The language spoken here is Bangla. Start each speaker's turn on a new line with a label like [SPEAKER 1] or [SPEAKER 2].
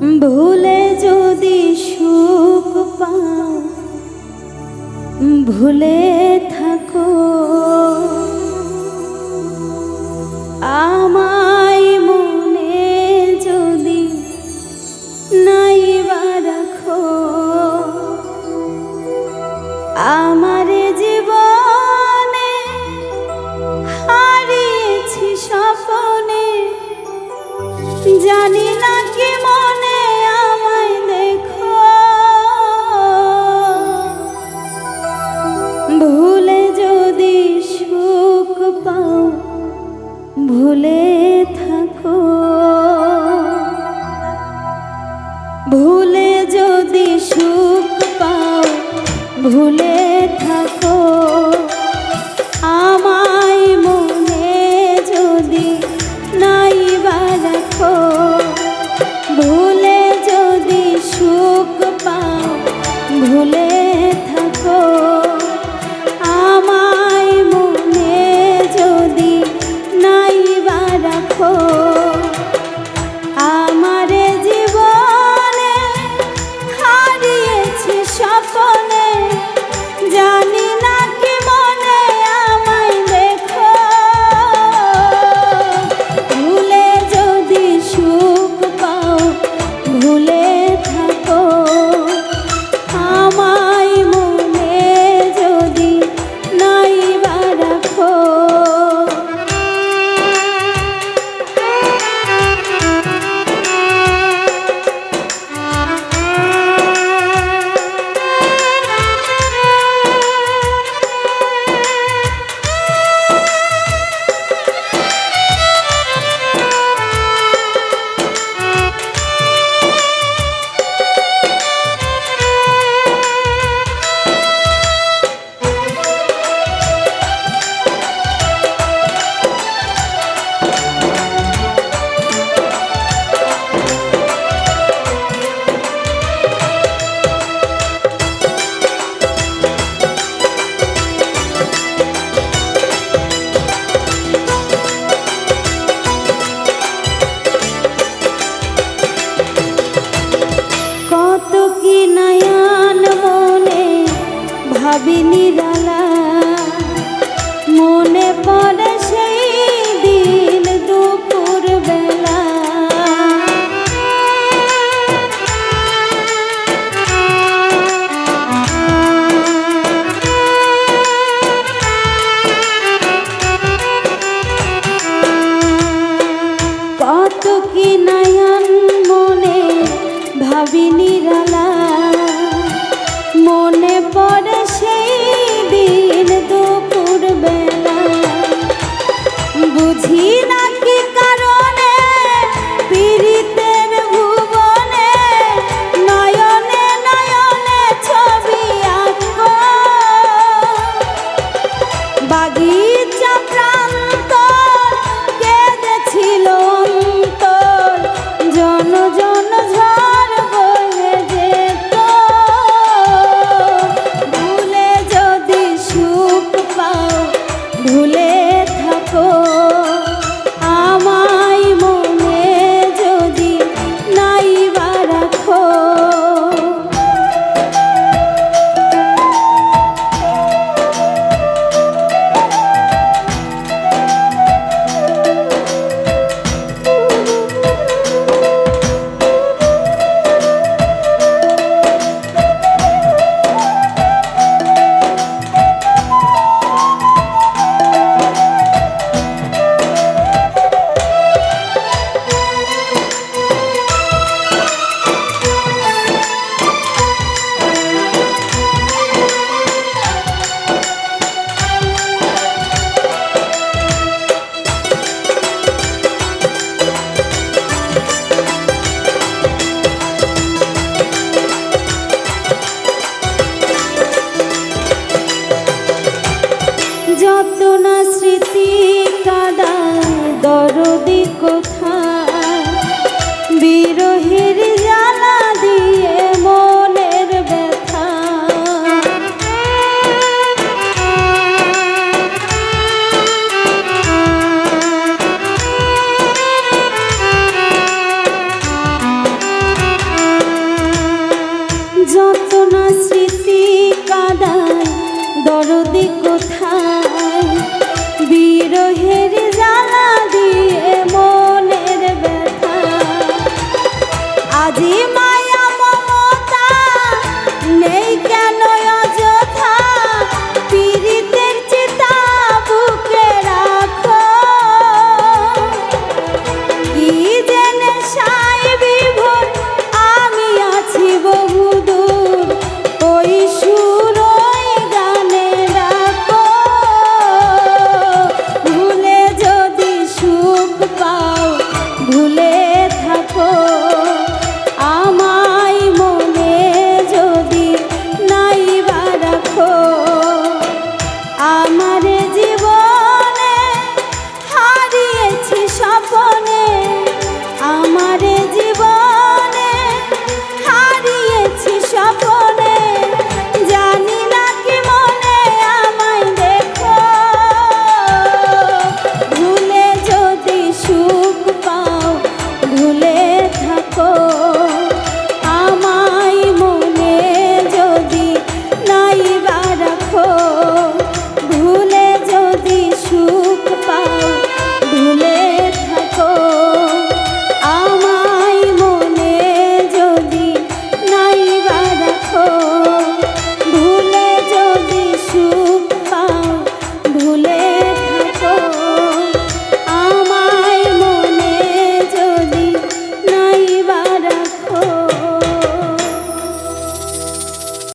[SPEAKER 1] ভুলে যদি সুখ পাও ভুলে থাকো। আ ভুলে থাকো। ভুলে যদি সুখ পাও ভুলে ভাবি নিরালা। মনে পড়ে সেই দিন দুপুর বেলা। কত কি নয়ন মনে ভাবিনি 钱